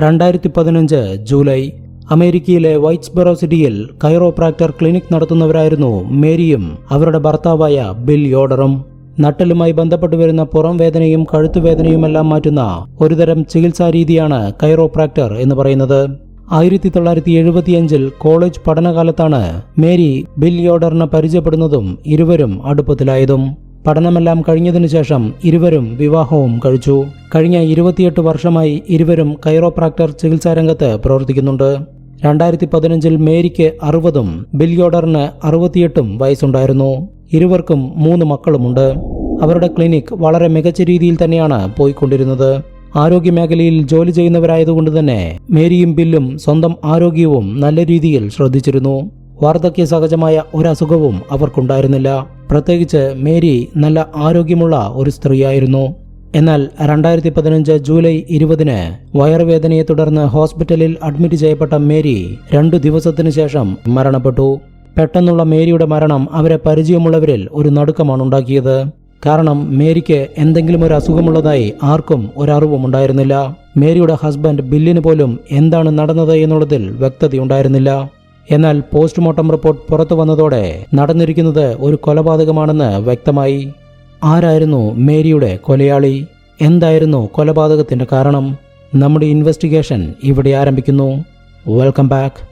രണ്ടായിരത്തി പതിനഞ്ച് ജൂലൈ അമേരിക്കയിലെ വൈറ്റ്സ്ബറോ സിറ്റിയിൽ കൈറോപ്രാക്ടർ ക്ലിനിക് നടത്തുന്നവരായിരുന്നു മേരിയും അവരുടെ ഭർത്താവായ ബിൽ യോഡറും. നട്ടലുമായി ബന്ധപ്പെട്ടു വരുന്ന പുറം വേദനയും കഴുത്തുവേദനയുമെല്ലാം മാറ്റുന്ന ഒരുതരം ചികിത്സാ രീതിയാണ് കൈറോപ്രാക്ടർ എന്ന് പറയുന്നത്. ആയിരത്തി തൊള്ളായിരത്തി എഴുപത്തിയഞ്ചിൽ കോളേജ് പഠനകാലത്താണ് മേരി ബിൽ യോഡറിനെ പരിചയപ്പെടുന്നതും ഇരുവരും അടുപ്പത്തിലായതും. പഠനമെല്ലാം കഴിഞ്ഞതിനു ശേഷം ഇരുവരും വിവാഹവും കഴിച്ചു. കഴിഞ്ഞ ഇരുപത്തിയെട്ട് വർഷമായി ഇരുവരും കൈറോപ്രാക്ടർ ചികിത്സാരംഗത്ത് പ്രവർത്തിക്കുന്നുണ്ട്. രണ്ടായിരത്തി പതിനഞ്ചിൽ മേരിക്ക് അറുപതും ബില്യോഡറിന് അറുപത്തിയെട്ടും വയസ്സുണ്ടായിരുന്നു. ഇരുവർക്കും മൂന്ന് മക്കളുമുണ്ട്. അവരുടെ ക്ലിനിക് വളരെ മികച്ച രീതിയിൽ തന്നെയാണ് പോയിക്കൊണ്ടിരുന്നത്. ആരോഗ്യ മേഖലയിൽ ജോലി ചെയ്യുന്നവരായതുകൊണ്ട് തന്നെ മേരിയും ബില്ലും സ്വന്തം ആരോഗ്യവും നല്ല രീതിയിൽ ശ്രദ്ധിച്ചിരുന്നു. വാർദ്ധക്യ സഹജമായ ഒരസുഖവും അവർക്കുണ്ടായിരുന്നില്ല. പ്രത്യേകിച്ച് മേരി നല്ല ആരോഗ്യമുള്ള ഒരു സ്ത്രീയായിരുന്നു. എന്നാൽ രണ്ടായിരത്തി പതിനഞ്ച് ജൂലൈ ഇരുപതിന് വയറുവേദനയെ തുടർന്ന് ഹോസ്പിറ്റലിൽ അഡ്മിറ്റ് ചെയ്യപ്പെട്ട മേരി രണ്ടു ദിവസത്തിനു ശേഷം മരണപ്പെട്ടു. പെട്ടെന്നുള്ള മേരിയുടെ മരണം അവരെ പരിചയമുള്ളവരിൽ ഒരു നടുക്കമാണ് ഉണ്ടാക്കിയത്. കാരണം മേരിക്ക് എന്തെങ്കിലും ഒരു അസുഖമുള്ളതായി ആർക്കും ഒരറിവും ഉണ്ടായിരുന്നില്ല. മേരിയുടെ ഹസ്ബൻഡ് ബില്ലിന് പോലും എന്താണ് നടന്നത് എന്നുള്ളതിൽ വ്യക്തതയുണ്ടായിരുന്നില്ല. എന്നാൽ പോസ്റ്റ്മോർട്ടം റിപ്പോർട്ട് പുറത്തു വന്നതോടെ നടന്നിരിക്കുന്നത് ഒരു കൊലപാതകമാണെന്ന് വ്യക്തമായി. ആരായിരുന്നു മേരിയുടെ കൊലയാളി? എന്തായിരുന്നു കൊലപാതകത്തിന്റെ കാരണം? നമ്മുടെ ഇൻവെസ്റ്റിഗേഷൻ ഇവിടെ ആരംഭിക്കുന്നു. വെൽക്കം ബാക്ക്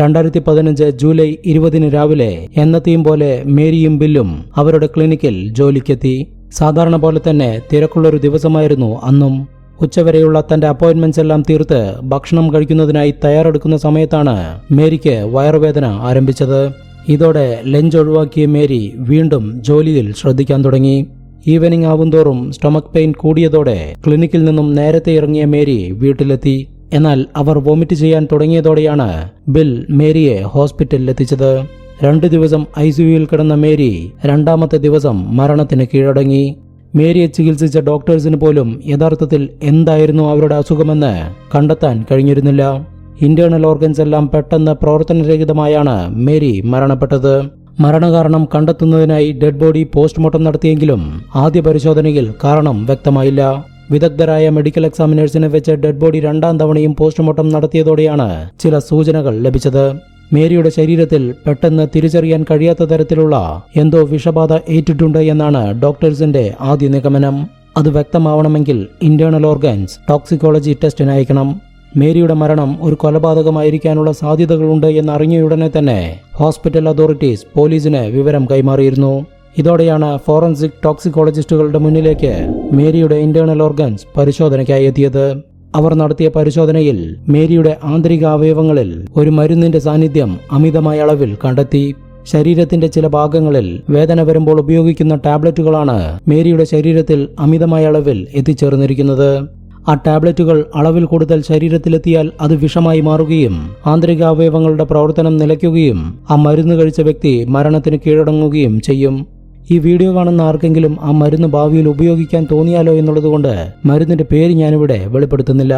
രണ്ടായിരത്തി പതിനഞ്ച് ജൂലൈ ഇരുപതിന് രാവിലെ എന്നത്തെയും പോലെ മേരിയും ബില്ലും അവരുടെ ക്ലിനിക്കിൽ ജോലിക്കെത്തി. സാധാരണ പോലെ തന്നെ തിരക്കുള്ളൊരു ദിവസമായിരുന്നു അന്നും. ഉച്ചവരെയുള്ള തന്റെ അപ്പോയിന്റ്മെന്റ്സ് എല്ലാം തീർത്ത് ഭക്ഷണം കഴിക്കുന്നതിനായി തയ്യാറെടുക്കുന്ന സമയത്താണ് മേരിക്ക് വയറുവേദന ആരംഭിച്ചത്. ഇതോടെ ലഞ്ച് ഒഴിവാക്കിയ മേരി വീണ്ടും ജോലിയിൽ ശ്രദ്ധിക്കാൻ തുടങ്ങി. ഈവനിംഗ് ആവുന്തോറും സ്റ്റൊമക് പെയിൻ കൂടിയതോടെ ക്ലിനിക്കിൽ നിന്നും നേരത്തെ ഇറങ്ങിയ മേരി വീട്ടിലെത്തി. എന്നാൽ അവർ വോമിറ്റ് ചെയ്യാൻ തുടങ്ങിയതോടെയാണ് ബിൽ മേരിയെ ഹോസ്പിറ്റലിൽ എത്തിച്ചത്. രണ്ടു ദിവസം ഐ സിയുയിൽ കിടന്ന മേരി രണ്ടാമത്തെ ദിവസം മരണത്തിന് കീഴടങ്ങി. മേരിയെ ചികിത്സിച്ച ഡോക്ടേഴ്സിന് പോലും യഥാർത്ഥത്തിൽ എന്തായിരുന്നു അവരുടെ അസുഖമെന്ന് കണ്ടെത്താൻ കഴിഞ്ഞിരുന്നില്ല. ഇന്റേണൽ ഓർഗൻസ് എല്ലാം പെട്ടെന്ന് പ്രവർത്തനരഹിതമായാണ് മേരി മരണപ്പെട്ടത്. മരണകാരണം കണ്ടെത്തുന്നതിനായി ഡെഡ് ബോഡി പോസ്റ്റ്മോർട്ടം നടത്തിയെങ്കിലും ആദ്യ പരിശോധനയിൽ കാരണം വ്യക്തമായില്ല. വിദഗ്ധരായ മെഡിക്കൽ എക്സാമിനേഴ്സിനെ വെച്ച് ഡെഡ് ബോഡി രണ്ടാം തവണയും പോസ്റ്റ്മോർട്ടം നടത്തിയതോടെയാണ് ചില സൂചനകൾ ലഭിച്ചത്. മേരിയുടെ ശരീരത്തിൽ പെട്ടെന്ന് തിരിച്ചറിയാൻ കഴിയാത്ത തരത്തിലുള്ള എന്തോ വിഷബാധ ഏറ്റിട്ടുണ്ട് എന്നാണ് ഡോക്ടേഴ്സിന്റെ ആദ്യ നിഗമനം. അത് വ്യക്തമാവണമെങ്കിൽ ഇന്റേണൽ ഓർഗൻസ് ടോക്സിക്കോളജി ടെസ്റ്റിന് അയക്കണം മേരിയുടെ മരണം ഒരു കൊലപാതകമായിരിക്കാനുള്ള സാധ്യതകളുണ്ട് എന്നറിഞ്ഞയുടനെ തന്നെ ഹോസ്പിറ്റൽ അതോറിറ്റീസ് പോലീസിന് വിവരം കൈമാറിയിരുന്നു. ഇതോടെയാണ് ഫോറൻസിക് ടോക്സിക്കോളജിസ്റ്റുകളുടെ മുന്നിലേക്ക് മേരിയുടെ ഇന്റേണൽ ഓർഗൻസ് പരിശോധനയ്ക്കായി എത്തിയത്. അവർ നടത്തിയ പരിശോധനയിൽ മേരിയുടെ ആന്തരിക അവയവങ്ങളിൽ ഒരു മരുന്നിന്റെ സാന്നിധ്യം അമിതമായ അളവിൽ കണ്ടെത്തി. ശരീരത്തിന്റെ ചില ഭാഗങ്ങളിൽ വേദന വരുമ്പോൾ ഉപയോഗിക്കുന്ന ടാബ്ലറ്റുകളാണ് മേരിയുടെ ശരീരത്തിൽ അമിതമായ അളവിൽ എത്തിച്ചേർന്നിരിക്കുന്നത്. ആ ടാബ്ലറ്റുകൾ അളവിൽ കൂടുതൽ ശരീരത്തിലെത്തിയാൽ അത് വിഷമായി മാറുകയും ആന്തരികാവയവങ്ങളുടെ പ്രവർത്തനം നിലയ്ക്കുകയും ആ മരുന്ന് കഴിച്ച വ്യക്തി മരണത്തിന് കീഴടങ്ങുകയും ചെയ്യും. ഈ വീഡിയോ കാണുന്ന ആർക്കെങ്കിലും ആ മരുന്ന് ഭാവിയിൽ ഉപയോഗിക്കാൻ തോന്നിയാലോ എന്നുള്ളതുകൊണ്ട് മരുന്നിന്റെ പേര് ഞാനിവിടെ വെളിപ്പെടുത്തുന്നില്ല.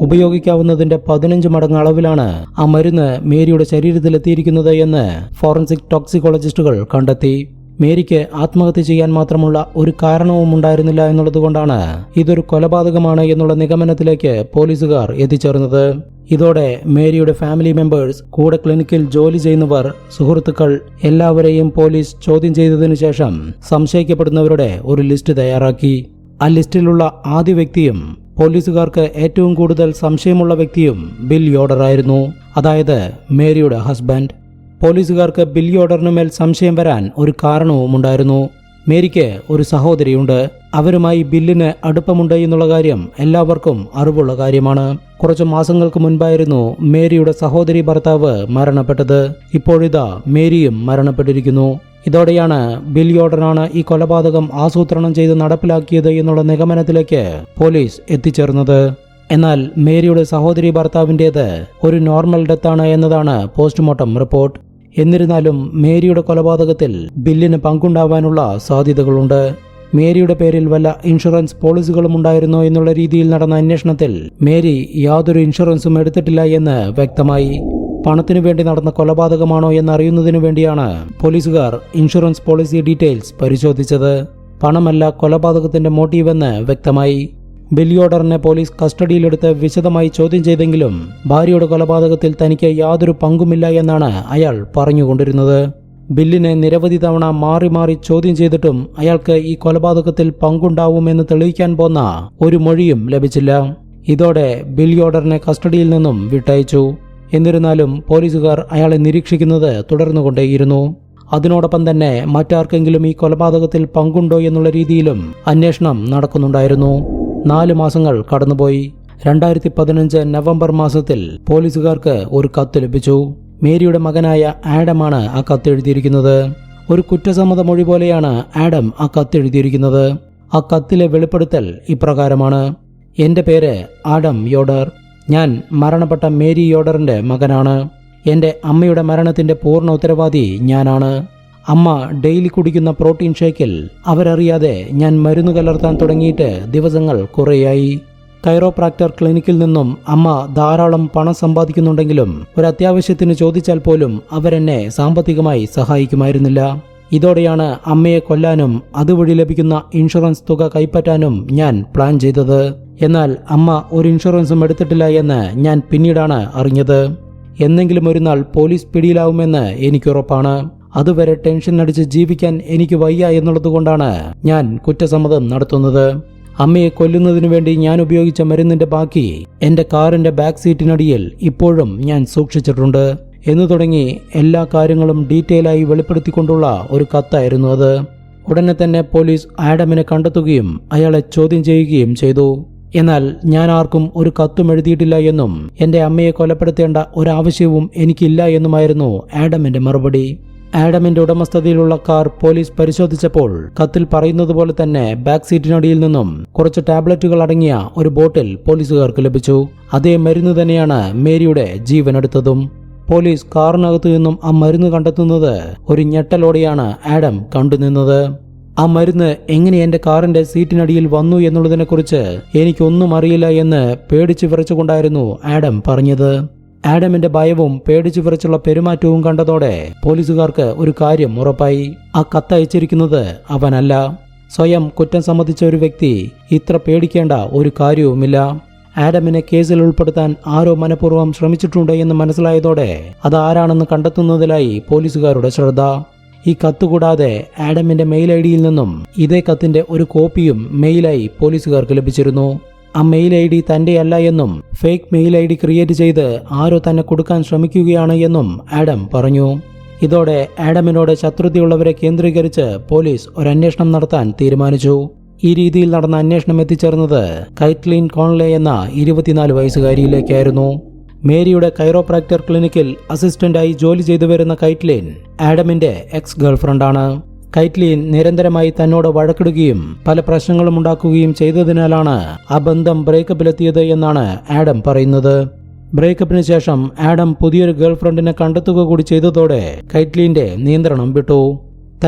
ഉപയോഗിക്കാവുന്നതിന്റെ പതിനഞ്ച് മടങ്ങ് അളവിലാണ് ആ മരുന്ന് മേരിയുടെ ശരീരത്തിലെത്തിയിരിക്കുന്നത് എന്ന് ഫോറൻസിക് ടോക്സിക്കോളജിസ്റ്റുകൾ കണ്ടെത്തി. മേരിക്ക് ആത്മഹത്യ ചെയ്യാൻ മാത്രമുള്ള ഒരു കാരണവും ഉണ്ടായിരുന്നില്ല എന്നുള്ളതുകൊണ്ടാണ് ഇതൊരു കൊലപാതകമാണ് എന്നുള്ള നിഗമനത്തിലേക്ക് പോലീസുകാർ എത്തിച്ചേർന്നത്. ഇതോടെ മേരിയുടെ ഫാമിലി മെമ്പേഴ്സ് കൂടെ ക്ലിനിക്കിൽ ജോലി ചെയ്യുന്നവർ സുഹൃത്തുക്കൾ എല്ലാവരെയും പോലീസ് ചോദ്യം ചെയ്തതിനു ശേഷം സംശയിക്കപ്പെടുന്നവരുടെ ഒരു ലിസ്റ്റ് തയ്യാറാക്കി. ആ ലിസ്റ്റിലുള്ള ആദ്യ വ്യക്തിയും പോലീസുകാർക്ക് ഏറ്റവും കൂടുതൽ സംശയമുള്ള വ്യക്തിയും ബിൽ യോഡറായിരുന്നു. അതായത് മേരിയുടെ ഹസ്ബൻഡ്. പോലീസുകാർക്ക് ബില്ലി ഓർഡറിനുമേൽ സംശയം വരാൻ ഒരു കാരണവും ഉണ്ടായിരുന്നു. മേരിക്ക് ഒരു സഹോദരിയുണ്ട്. അവരുമായി ബില്ലിന് അടുപ്പമുണ്ട് എന്നുള്ള കാര്യം എല്ലാവർക്കും അറിവുള്ള കാര്യമാണ്. കുറച്ച് മാസങ്ങൾക്ക് മുൻപായിരുന്നു മേരിയുടെ സഹോദരി ഭർത്താവ് മരണപ്പെട്ടത്. ഇപ്പോഴിതാ മേരിയും മരണപ്പെട്ടിരിക്കുന്നു. ഇതോടെയാണ് ബിൽ യോർഡനാണ് ഈ കൊലപാതകം ആസൂത്രണം ചെയ്ത് നടപ്പിലാക്കിയത് എന്നുള്ള നിഗമനത്തിലേക്ക് പോലീസ് എത്തിച്ചേർന്നത്. എന്നാൽ മേരിയുടെ സഹോദരി ഭർത്താവിന്റേത് ഒരു നോർമൽ ഡെത്താണ് എന്നതാണ് പോസ്റ്റ്മോർട്ടം റിപ്പോർട്ട്. എന്നിരുന്നാലും മേരിയുടെ കൊലപാതകത്തിൽ ബില്ലിന് പങ്കുണ്ടാവാനുള്ള സാധ്യതകളുണ്ട്. മേരിയുടെ പേരിൽ വല്ല ഇൻഷുറൻസ് പോളിസികളും ഉണ്ടായിരുന്നോ എന്നുള്ള രീതിയിൽ നടന്ന അന്വേഷണത്തിൽ മേരി യാതൊരു ഇൻഷുറൻസും എടുത്തിട്ടില്ല എന്ന് വ്യക്തമായി. പണത്തിനു വേണ്ടി നടന്ന കൊലപാതകമാണോ എന്നറിയുന്നതിനു വേണ്ടിയാണ് പോലീസുകാർ ഇൻഷുറൻസ് പോളിസി ഡീറ്റെയിൽസ് പരിശോധിച്ചത്. പണമല്ല കൊലപാതകത്തിന്റെ മോട്ടീവെന്ന് വ്യക്തമായി. ബില്ലിയോഡറിനെ പോലീസ് കസ്റ്റഡിയിലെടുത്ത് വിശദമായി ചോദ്യം ചെയ്തെങ്കിലും ഭാര്യയുടെ കൊലപാതകത്തിൽ തനിക്ക് യാതൊരു പങ്കുമില്ല എന്നാണ് അയാൾ പറഞ്ഞുകൊണ്ടിരുന്നത്. ബില്ലിനെ നിരവധി തവണ മാറി മാറി ചോദ്യം ചെയ്തിട്ടും അയാൾക്ക് ഈ കൊലപാതകത്തിൽ പങ്കുണ്ടാവുമെന്ന് തെളിയിക്കാൻ പോന്ന ഒരു മൊഴിയും ലഭിച്ചില്ല. ഇതോടെ ബില്ലിയോഡറിനെ കസ്റ്റഡിയിൽ നിന്നും വിട്ടയച്ചു. എന്നിരുന്നാലും പോലീസുകാർ അയാളെ നിരീക്ഷിക്കുന്നത് തുടർന്നുകൊണ്ടേയിരുന്നു. അതിനോടൊപ്പം തന്നെ മറ്റാർക്കെങ്കിലും ഈ കൊലപാതകത്തിൽ പങ്കുണ്ടോ എന്നുള്ള രീതിയിലും അന്വേഷണം നടക്കുന്നുണ്ടായിരുന്നു. നാല് മാസങ്ങൾ കടന്നുപോയി. രണ്ടായിരത്തി പതിനഞ്ച് നവംബർ മാസത്തിൽ പോലീസുകാർക്ക് ഒരു കത്ത് ലഭിച്ചു. മേരിയുടെ മകനായ ആഡമാണ് ആ കത്ത് എഴുതിയിരിക്കുന്നത്. ഒരു കുറ്റസമ്മത മൊഴി പോലെയാണ് ആഡം ആ കത്ത് എഴുതിയിരിക്കുന്നത്. ആ കത്തിലെ വെളിപ്പെടുത്തൽ ഇപ്രകാരമാണ്. എന്റെ പേര് ആഡം യോഡർ. ഞാൻ മരണപ്പെട്ട മേരി യോഡറിന്റെ മകനാണ്. എന്റെ അമ്മയുടെ മരണത്തിന്റെ പൂർണ ഉത്തരവാദി ഞാനാണ്. അമ്മ ഡെയിലി കുടിക്കുന്ന പ്രോട്ടീൻ ഷേക്കിൽ അവരറിയാതെ ഞാൻ മരുന്ന് കലർത്താൻ തുടങ്ങിയിട്ട് ദിവസങ്ങൾ കുറേയായി. കൈറോപ്രാക്ടർ ക്ലിനിക്കിൽ നിന്നും അമ്മ ധാരാളം പണം സമ്പാദിക്കുന്നുണ്ടെങ്കിലും ഒരു അത്യാവശ്യത്തിന് ചോദിച്ചാൽ പോലും അവരെന്നെ സാമ്പത്തികമായി സഹായിക്കുമായിരുന്നില്ല. ഇതോടെയാണ് അമ്മയെ കൊല്ലാനും അതുവഴി ലഭിക്കുന്ന ഇൻഷുറൻസ് തുക കൈപ്പറ്റാനും ഞാൻ പ്ലാൻ ചെയ്തത്. എന്നാൽ അമ്മ ഒരു ഇൻഷുറൻസും എടുത്തിട്ടില്ല എന്ന് ഞാൻ പിന്നീടാണ് അറിഞ്ഞത്. എന്നെങ്കിലും ഒരു നാൾ പോലീസ് പിടിയിലാവുമെന്ന് എനിക്കുറപ്പാണ്. അതുവരെ ടെൻഷൻ അടിച്ച് ജീവിക്കാൻ എനിക്ക് വയ്യ എന്നുള്ളതുകൊണ്ടാണ് ഞാൻ കുറ്റസമ്മതം നടത്തുന്നത്. അമ്മയെ കൊല്ലുന്നതിനു വേണ്ടി ഞാൻ ഉപയോഗിച്ച മരുന്നിന്റെ ബാക്കി എന്റെ കാറിന്റെ ബാക്ക് സീറ്റിനടിയിൽ ഇപ്പോഴും ഞാൻ സൂക്ഷിച്ചിട്ടുണ്ട്. എന്നു തുടങ്ങി എല്ലാ കാര്യങ്ങളും ഡീറ്റെയിൽ ആയി വെളിപ്പെടുത്തിക്കൊണ്ടുള്ള ഒരു കത്തായിരുന്നു അത്. ഉടനെ തന്നെ പോലീസ് ആഡമിനെ കണ്ടെത്തുകയും അയാളെ ചോദ്യം ചെയ്യുകയും ചെയ്തു. എന്നാൽ ഞാൻ ആർക്കും ഒരു കത്തും എഴുതിയിട്ടില്ല എന്നും എന്റെ അമ്മയെ കൊലപ്പെടുത്തേണ്ട ഒരാവശ്യവും എനിക്കില്ല എന്നുമായിരുന്നു ആഡമിന്റെ മറുപടി. ആഡമിന്റെ ഉടമസ്ഥതയിലുള്ള കാർ പോലീസ് പരിശോധിച്ചപ്പോൾ കത്തിൽ പറയുന്നത് പോലെ തന്നെ ബാക്ക് സീറ്റിനടിയിൽ നിന്നും കുറച്ച് ടാബ്ലറ്റുകൾ അടങ്ങിയ ഒരു ബോട്ടിൽ പോലീസുകാർക്ക് ലഭിച്ചു. അതേ മരുന്ന് തന്നെയാണ് മേരിയുടെ ജീവനെടുത്തതും പോലീസ് കാറിനകത്തു നിന്നും ആ മരുന്ന് കണ്ടെത്തുന്നത് ഒരു ഞെട്ടലോടെയാണ് ആഡം കണ്ടുനിന്നത്. ആ മരുന്ന് എങ്ങനെ എന്റെ കാറിന്റെ സീറ്റിനടിയിൽ വന്നു എന്നുള്ളതിനെക്കുറിച്ച് എനിക്കൊന്നും അറിയില്ല എന്ന് പേടിച്ചു വിറച്ചുകൊണ്ടായിരുന്നു ആഡം പറഞ്ഞത്. ആഡമിന്റെ ഭയവും പേടിച്ചു വിറച്ചുള്ള പെരുമാറ്റവും കണ്ടതോടെ പോലീസുകാർക്ക് ഒരു കാര്യം ഉറപ്പായി. ആ കത്തയച്ചിരിക്കുന്നത് അവനല്ല. സ്വയം കുറ്റം സമ്മതിച്ച ഒരു വ്യക്തി ഇത്ര പേടിക്കേണ്ട ഒരു കാര്യവുമില്ല. ആഡമിനെ കേസിൽ ഉൾപ്പെടുത്താൻ ആരോ മനഃപൂർവം ശ്രമിച്ചിട്ടുണ്ട് എന്ന് മനസ്സിലായതോടെ അത് ആരാണെന്ന് കണ്ടെത്തുന്നതിലായി പോലീസുകാരുടെ ശ്രദ്ധ. ഈ കത്ത് കൂടാതെ ആഡമിന്റെ മെയിൽ ഐ ഡിയിൽ നിന്നും ഇതേ കത്തിന്റെ ഒരു കോപ്പിയും മെയിലായി പോലീസുകാർക്ക് ലഭിച്ചിരുന്നു. ആ മെയിൽ ഐ ഡി തന്റെയല്ല എന്നും fake mail I D create ചെയ്ത് ആരോ തന്നെ കൊടുക്കാൻ ശ്രമിക്കുകയാണ് എന്നും ആഡം പറഞ്ഞു. ഇതോടെ ആഡമിനോട് ശത്രുതയുള്ളവരെ കേന്ദ്രീകരിച്ച് പോലീസ് ഒരു അന്വേഷണം നടത്താൻ തീരുമാനിച്ചു. ഈ രീതിയിൽ നടന്ന അന്വേഷണം എത്തിച്ചേർന്നത് കൈറ്റ്ലിൻ കോൺലെ എന്ന ഇരുപത്തിനാല് വയസ്സുകാരിയിലേക്കായിരുന്നു. മേരിയുടെ കൈറോപ്രാക്ടർ ക്ലിനിക്കിൽ അസിസ്റ്റന്റായി ജോലി ചെയ്തു വരുന്ന കൈറ്റ്ലിൻ ആഡമിന്റെ എക്സ് ഗേൾഫ്രണ്ടാണ്. കൈറ്റ്ലീൻ നിരന്തരമായി തന്നോട് വഴക്കിടുകയും പല പ്രശ്നങ്ങളും ഉണ്ടാക്കുകയും ചെയ്തതിനാലാണ് ആ ബന്ധം ബ്രേക്കപ്പിലെത്തിയത് എന്നാണ് ആഡം പറയുന്നത്. ബ്രേക്കപ്പിന് ശേഷം ആഡം പുതിയൊരു ഗേൾഫ്രണ്ടിനെ കണ്ടെത്തുക കൂടി ചെയ്തതോടെ കൈറ്റ്ലീന്റെ നിയന്ത്രണം വിട്ടു.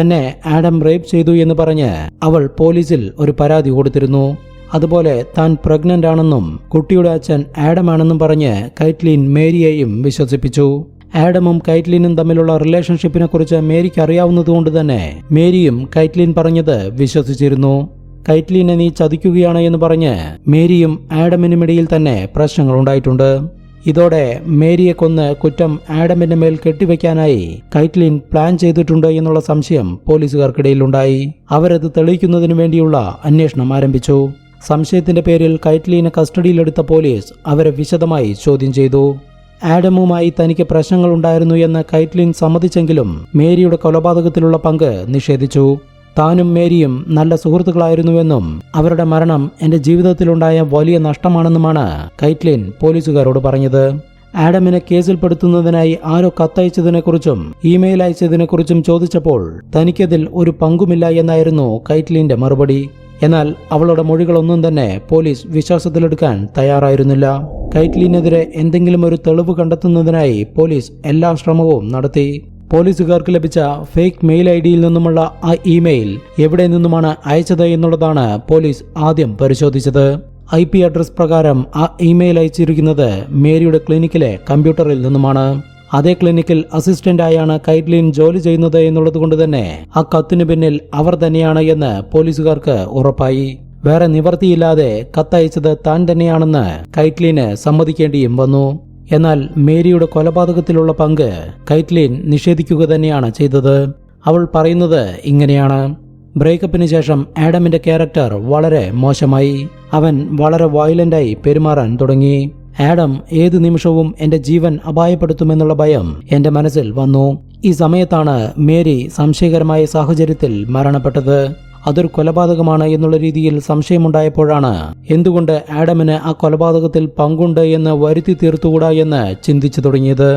തന്നെ ആഡം റേപ്പ് ചെയ്തു എന്ന് പറഞ്ഞ് അവൾ പോലീസിൽ ഒരു പരാതി കൊടുത്തിരുന്നു. അതുപോലെ താൻ പ്രഗ്നന്റ് ആണെന്നും കുട്ടിയുടെ അച്ഛൻ ആഡമാണെന്നും പറഞ്ഞ് കൈറ്റ്ലീൻ മേരിയെയും വിശ്വസിപ്പിച്ചു. ആഡമും കൈറ്റ്ലിനും തമ്മിലുള്ള റിലേഷൻഷിപ്പിനെക്കുറിച്ച് മേരിക്ക് അറിയാവുന്നതുകൊണ്ട് തന്നെ മേരിയും കൈറ്റ്ലിൻ പറഞ്ഞത് വിശ്വസിച്ചിരുന്നു. കൈറ്റ്ലിനെ നീ ചതിക്കുകയാണ് എന്ന് പറഞ്ഞ് മേരിയും ആഡമിനുമിടയിൽ തന്നെ പ്രശ്നങ്ങൾ ഉണ്ടായിട്ടുണ്ട്. ഇതോടെ മേരിയെ കൊന്ന് കുറ്റം ആഡമിന്റെ മേൽ കെട്ടിവെക്കാനായി കൈറ്റ്ലിൻ പ്ലാൻ ചെയ്തിട്ടുണ്ട് എന്നുള്ള സംശയം പോലീസുകാർക്കിടയിലുണ്ടായി. അവരത് തെളിയിക്കുന്നതിനു വേണ്ടിയുള്ള അന്വേഷണം ആരംഭിച്ചു. സംശയത്തിന്റെ പേരിൽ കൈറ്റ്ലിനെ കസ്റ്റഡിയിലെടുത്ത പോലീസ് അവരെ വിശദമായി ചോദ്യം ചെയ്തു. ആഡമുമായി തനിക്ക് പ്രശ്നങ്ങൾ ഉണ്ടായിരുന്നു എന്ന് കൈറ്റ്ലിൻ സമ്മതിച്ചെങ്കിലും മേരിയുടെ കൊലപാതകത്തിലുള്ള പങ്ക് നിഷേധിച്ചു. താനും മേരിയും നല്ല സുഹൃത്തുക്കളായിരുന്നുവെന്നും അവരുടെ മരണം എന്റെ ജീവിതത്തിലുണ്ടായ വലിയ നഷ്ടമാണെന്നുമാണ് കൈറ്റ്ലിൻ പോലീസുകാരോട് പറഞ്ഞത്. ആഡമിനെ കേസിൽപ്പെടുത്തുന്നതിനായി ആരോ കത്തയച്ചതിനെക്കുറിച്ചും ഇമെയിൽ അയച്ചതിനെക്കുറിച്ചും ചോദിച്ചപ്പോൾ തനിക്കതിൽ ഒരു പങ്കുമില്ല എന്നായിരുന്നു കൈറ്റ്ലിന്റെ മറുപടി. എന്നാൽ അവളുടെ മൊഴികളൊന്നും തന്നെ പോലീസ് വിശ്വാസത്തിലെടുക്കാൻ തയ്യാറായിരുന്നില്ല. കൈറ്റ്ലിനെതിരെ എന്തെങ്കിലും ഒരു തെളിവ് കണ്ടെത്തുന്നതിനായി പോലീസ് എല്ലാ ശ്രമവും നടത്തി. പോലീസുകാർക്ക് ലഭിച്ച ഫേക്ക് മെയിൽ ഐ ഡിയിൽ നിന്നുമുള്ള ആ ഇമെയിൽ എവിടെ നിന്നുമാണ് അയച്ചത് എന്നുള്ളതാണ് പോലീസ് ആദ്യം പരിശോധിച്ചത്. ഐ പി അഡ്രസ് പ്രകാരം ആ ഇമെയിൽ അയച്ചിരിക്കുന്നത് മേരിയുടെ ക്ലിനിക്കിലെ കമ്പ്യൂട്ടറിൽ നിന്നുമാണ്. അതേ ക്ലിനിക്കിൽ അസിസ്റ്റന്റായാണ് കൈറ്റ്ലിൻ ജോലി ചെയ്യുന്നത് എന്നുള്ളത് കൊണ്ട് തന്നെ ആ കത്തിനു പിന്നിൽ അവർ തന്നെയാണ് എന്ന് പോലീസുകാർക്ക് ഉറപ്പായി. വേറെ നിവർത്തിയില്ലാതെ കത്തയച്ചത് താൻ തന്നെയാണെന്ന് കൈറ്റ്ലിന് സമ്മതിക്കേണ്ടിയും വന്നു. എന്നാൽ മേരിയുടെ കൊലപാതകത്തിലുള്ള പങ്ക് കൈറ്റ്ലിൻ നിഷേധിക്കുക തന്നെയാണ് ചെയ്തത്. അവൾ പറയുന്നത് ഇങ്ങനെയാണ്. ബ്രേക്കപ്പിന് ശേഷം ആഡമിന്റെ ക്യാരക്ടർ വളരെ മോശമായി. അവൻ വളരെ വയലന്റായി പെരുമാറാൻ തുടങ്ങി. ആഡം ഏത് നിമിഷവും എന്റെ ജീവൻ അപായപ്പെടുത്തുമെന്നുള്ള ഭയം എന്റെ മനസ്സിൽ വന്നു. ഈ സമയത്താണ് മേരി സംശയകരമായ സാഹചര്യത്തിൽ മരണപ്പെട്ടത്. അതൊരു കൊലപാതകമാണ് എന്നുള്ള രീതിയിൽ സംശയമുണ്ടായപ്പോഴാണ് എന്തുകൊണ്ട് ആഡമിന് ആ കൊലപാതകത്തിൽ പങ്കുണ്ട് എന്ന് വരുത്തി തീർത്തുകൂടാ എന്ന് ചിന്തിച്ചു തുടങ്ങിയത്.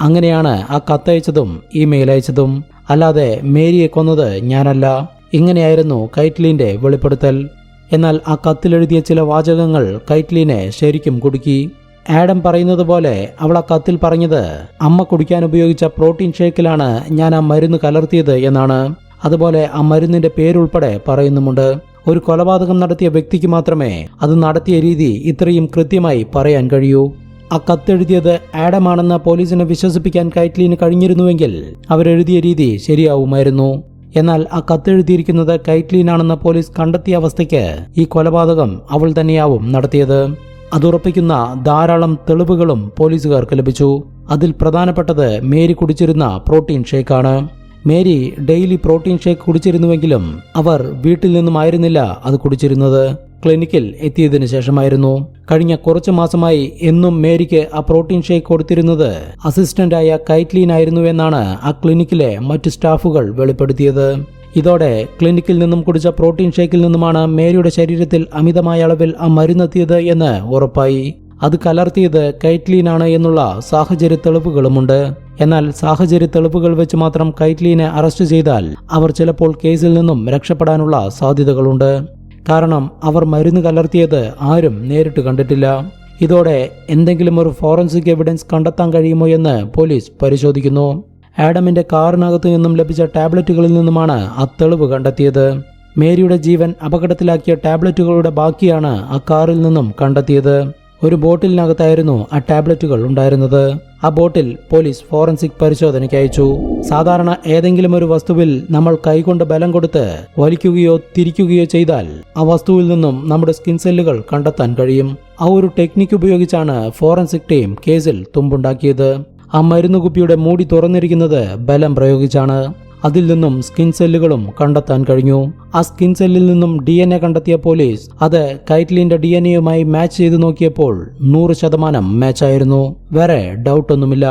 അങ്ങനെയാണ് ആ കത്തയച്ചതും ഇമെയിൽ അയച്ചതും. അല്ലാതെ മേരിയെ കൊന്നത് ഞാനല്ല. ഇങ്ങനെയായിരുന്നു കൈറ്റ്ലിന്റെ വെളിപ്പെടുത്തൽ. എന്നാൽ ആ കത്തിലെഴുതിയ ചില വാചകങ്ങൾ കൈറ്റ്ലിനെ ശരിക്കും കുടുക്കി. ആഡം പറയുന്നത് പോലെ അവൾ ആ കത്തിൽ പറഞ്ഞത് അമ്മ കുടിക്കാൻ ഉപയോഗിച്ച പ്രോട്ടീൻ ഷേക്കിലാണ് ഞാൻ ആ മരുന്ന് കലർത്തിയത് എന്നാണ്. അതുപോലെ ആ മരുന്നിന്റെ പേരുൾപ്പെടെ പറയുന്നുമുണ്ട്. ഒരു കൊലപാതകം നടത്തിയ വ്യക്തിക്ക് മാത്രമേ അത് നടത്തിയ രീതി ഇത്രയും കൃത്യമായി പറയാൻ കഴിയൂ. ആ കത്തെഴുതിയത് ആഡമാണെന്ന് പോലീസിനെ വിശ്വസിപ്പിക്കാൻ കൈറ്റ്ലിന് കഴിഞ്ഞിരുന്നുവെങ്കിൽ അവരെഴുതിയ രീതി ശരിയാവുമായിരുന്നു. എന്നാൽ ആ കത്തെഴുതിയിരിക്കുന്നത് കൈറ്റ്ലീനാണെന്ന് പോലീസ് കണ്ടെത്തിയ അവസ്ഥയ്ക്ക് ഈ കൊലപാതകം അവൾ തന്നെയാവും നടത്തിയത്. അതുറപ്പിക്കുന്ന ധാരാളം തെളിവുകളും പോലീസുകാർക്ക് ലഭിച്ചു. അതിൽ പ്രധാനപ്പെട്ടത് മേരി കുടിച്ചിരുന്ന പ്രോട്ടീൻ ഷേക്കാണ്. മേരി ഡെയിലി പ്രോട്ടീൻ ഷേക്ക് കുടിച്ചിരുന്നുവെങ്കിലും അവർ വീട്ടിൽ നിന്നുമായിരുന്നില്ല അത് കുടിച്ചിരുന്നത്. ക്ലിനിക്കിൽ എത്തിയതിനു ശേഷമായിരുന്നു. കഴിഞ്ഞ കുറച്ചു മാസമായി എന്നും മേരിക്ക് ആ പ്രോട്ടീൻ ഷേക്ക് കൊടുത്തിരുന്നത് അസിസ്റ്റന്റായ കൈറ്റ്ലീൻ ആയിരുന്നുവെന്നാണ് ആ ക്ലിനിക്കിലെ മറ്റ് സ്റ്റാഫുകൾ വെളിപ്പെടുത്തിയത്. ഇതോടെ ക്ലിനിക്കിൽ നിന്നും കുടിച്ച പ്രോട്ടീൻ ഷേക്കിൽ നിന്നുമാണ് മേരിയുടെ ശരീരത്തിൽ അമിതമായ അളവിൽ ആ മരുന്നെത്തിയത് എന്ന് ഉറപ്പായി. അത് കലർത്തിയത് കൈറ്റ്ലീനാണ് എന്നുള്ള സാഹചര്യ തെളിവുകളുമുണ്ട്. എന്നാൽ സാഹചര്യ തെളിവുകൾ വെച്ച് മാത്രം കൈറ്റ്ലീനെ അറസ്റ്റ് ചെയ്താൽ അവർ ചിലപ്പോൾ കേസിൽ നിന്നും രക്ഷപ്പെടാനുള്ള സാധ്യതകളുണ്ട്. കാരണം അവർ മരുന്ന് കലർത്തിയത് ആരും നേരിട്ട് കണ്ടിട്ടില്ല. ഇതോടെ എന്തെങ്കിലും ഒരു ഫോറൻസിക് എവിഡൻസ് കണ്ടെത്താൻ കഴിയുമോ എന്ന് പോലീസ് പരിശോധിക്കുന്നു. ആഡമിന്റെ കാറിനകത്തു നിന്നും ലഭിച്ച ടാബ്ലറ്റുകളിൽ നിന്നുമാണ് ആ തെളിവ് കണ്ടെത്തിയത്. മേരിയുടെ ജീവൻ അപകടത്തിലാക്കിയ ടാബ്ലറ്റുകളുടെ ബാക്കിയാണ് ആ കാറിൽ നിന്നും കണ്ടെത്തിയത്. ഒരു ബോട്ടിലിനകത്തായിരുന്നു ആ ടാബ്ലറ്റുകൾ ഉണ്ടായിരുന്നത്. ആ ബോട്ടിൽ പോലീസ് ഫോറൻസിക് പരിശോധനയ്ക്ക് അയച്ചു. സാധാരണ ഏതെങ്കിലും ഒരു വസ്തുവിൽ നമ്മൾ കൈകൊണ്ട് ബലം കൊടുത്ത് വലിക്കുകയോ തിരിക്കുകയോ ചെയ്താൽ ആ വസ്തുവിൽ നിന്നും നമ്മുടെ സ്കിൻ സെല്ലുകൾ കണ്ടെത്താൻ കഴിയും. ആ ഒരു ടെക്നിക്ക് ഉപയോഗിച്ചാണ് ഫോറൻസിക് ടീം കേസിൽ തുമ്പുണ്ടാക്കിയത്. ആ മരുന്നുകുപ്പിയുടെ മൂടി തുറന്നിരിക്കുന്നത് ബലം പ്രയോഗിച്ചാണ്. അതിൽ നിന്നും സ്കിൻ സെല്ലുകളും കണ്ടെത്താൻ കഴിഞ്ഞു. ആ സ്കിൻ സെല്ലിൽ നിന്നും ഡി എൻ എ കണ്ടെത്തിയ പോലീസ് അത് കൈറ്റ്ലിന്റെ ഡി എൻ എയുമായി മാച്ച് ചെയ്ത് നോക്കിയപ്പോൾ നൂറ് ശതമാനം മാച്ചായിരുന്നു വേറെ ഡൗട്ടൊന്നുമില്ല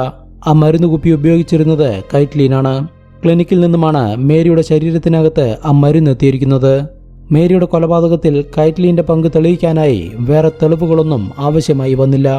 ആ മരുന്ന് കുപ്പി ഉപയോഗിച്ചിരുന്നത് കൈറ്റ്ലീനാണ്. ക്ലിനിക്കിൽ നിന്നുമാണ് മേരിയുടെ ശരീരത്തിനകത്ത് ആ മരുന്ന് എത്തിയിരിക്കുന്നത്. മേരിയുടെ കൊലപാതകത്തിൽ കൈറ്റ്ലീന്റെ പങ്ക് തെളിയിക്കാനായി വേറെ തെളിവുകളൊന്നും ആവശ്യമായി വന്നില്ല.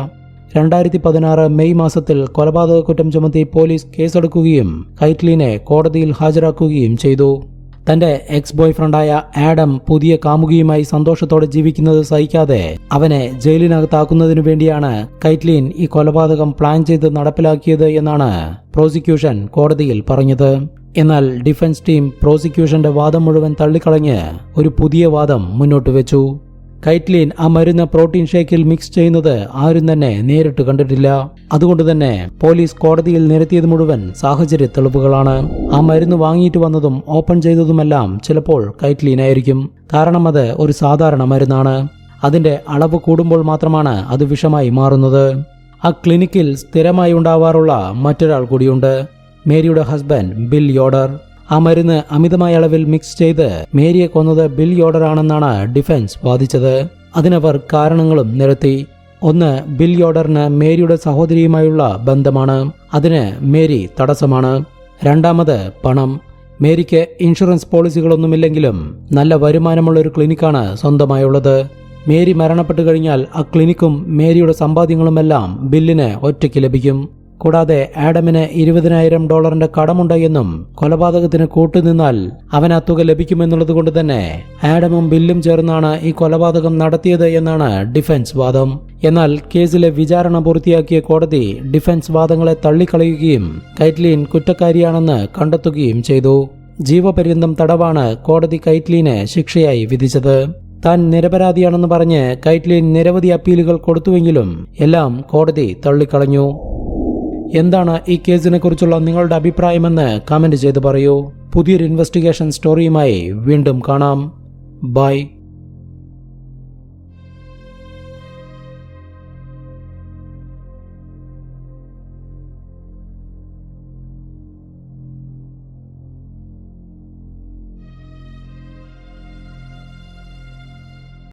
രണ്ടായിരത്തി പതിനാറ് മെയ് മാസത്തിൽ കൊലപാതക കുറ്റം ചുമത്തി പോലീസ് കേസെടുക്കുകയും കൈറ്റ്ലിനെ കോടതിയിൽ ഹാജരാക്കുകയും ചെയ്തു. തന്റെ എക്സ് ബോയ്ഫ്രണ്ടായ ആഡം പുതിയ കാമുകിയുമായി സന്തോഷത്തോടെ ജീവിക്കുന്നത് സഹിക്കാതെ അവനെ ജയിലിനകത്താക്കുന്നതിനു വേണ്ടിയാണ് കൈറ്റ്ലീൻ ഈ കൊലപാതകം പ്ലാൻ ചെയ്ത് നടപ്പിലാക്കിയത് എന്നാണ് പ്രോസിക്യൂഷൻ കോടതിയിൽ പറഞ്ഞത്. എന്നാൽ ഡിഫൻസ് ടീം പ്രോസിക്യൂഷന്റെ വാദം മുഴുവൻ തള്ളിക്കളഞ്ഞ് ഒരു പുതിയ വാദം മുന്നോട്ട് വെച്ചു. കൈറ്റ്ലീൻ ആ മരുന്ന് പ്രോട്ടീൻ ഷേക്കിൽ മിക്സ് ചെയ്യുന്നത് ആരും തന്നെ നേരിട്ട് കണ്ടിട്ടില്ല. അതുകൊണ്ട് തന്നെ പോലീസ് കോടതിയിൽ നിരത്തിയത് മുഴുവൻ സാഹചര്യ തെളിവുകളാണ്. ആ മരുന്ന് വാങ്ങിയിട്ട് വന്നതും ഓപ്പൺ ചെയ്തതുമെല്ലാം ചിലപ്പോൾ കൈറ്റ്ലീൻ ആയിരിക്കും. കാരണം അത് ഒരു സാധാരണ മരുന്നാണ്. അതിന്റെ അളവ് കൂടുമ്പോൾ മാത്രമാണ് അത് വിഷമായി മാറുന്നത്. ആ ക്ലിനിക്കിൽ സ്ഥിരമായി ഉണ്ടാവാറുള്ള മറ്റൊരാൾ കൂടിയുണ്ട്. മേരിയുടെ ഹസ്ബൻഡ് ബിൽ യോഡർ. ആ മരുന്ന് അമിതമായ അളവിൽ മിക്സ് ചെയ്ത് മേരിയെ കൊന്നത് ബിൽ യോഡർ ആണെന്നാണ് ഡിഫൻസ് വാദിച്ചത്. അതിനവർ കാരണങ്ങളും നിരത്തി. ഒന്ന് ബിൽ യോഡറിന് മേരിയുടെ സഹോദരിയുമായുള്ള ബന്ധമാണ്. അതിന് മേരി തടസ്സമാണ്. രണ്ടാമത് പണം. മേരിക്ക് ഇൻഷുറൻസ് പോളിസികളൊന്നുമില്ലെങ്കിലും നല്ല വരുമാനമുള്ള ഒരു ക്ലിനിക്കാണ് സ്വന്തമായുള്ളത്. മേരി മരണപ്പെട്ടു കഴിഞ്ഞാൽ ആ ക്ലിനിക്കും മേരിയുടെ സമ്പാദ്യങ്ങളുമെല്ലാം ബില്ലിന് ഒറ്റയ്ക്ക് ലഭിക്കും. കൂടാതെ ആഡമിന് ഇരുപതിനായിരം ഡോളറിന്റെ കടമുണ്ട് എന്നും കൊലപാതകത്തിന് കൂട്ടുനിന്നാൽ അവൻ ആ തുക ലഭിക്കുമെന്നുള്ളത് കൊണ്ട് തന്നെ ആഡമും ബില്ലും ചേർന്നാണ് ഈ കൊലപാതകം നടത്തിയത് എന്നാണ് ഡിഫൻസ് വാദം. എന്നാൽ കേസിലെ വിചാരണ പൂർത്തിയാക്കിയ കോടതി ഡിഫൻസ് വാദങ്ങളെ തള്ളിക്കളയുകയും കൈറ്റ്ലീൻ കുറ്റക്കാരിയാണെന്ന് കണ്ടെത്തുകയും ചെയ്തു. ജീവപര്യന്തം തടവാണ് കോടതി കൈറ്റ്ലീനെ ശിക്ഷയായി വിധിച്ചത്. താൻ നിരപരാധിയാണെന്ന് പറഞ്ഞ് കൈറ്റ്ലീൻ നിരവധി അപ്പീലുകൾ കൊടുത്തുവെങ്കിലും എല്ലാം കോടതി തള്ളിക്കളഞ്ഞു. എന്താണ് ഈ കേസിനെ കുറിച്ചുള്ള നിങ്ങളുടെ അഭിപ്രായമെന്ന് കമന്റ് ചെയ്ത് പറയൂ. പുതിയൊരു ഇൻവെസ്റ്റിഗേഷൻ സ്റ്റോറിയുമായി വീണ്ടും കാണാം. ബൈ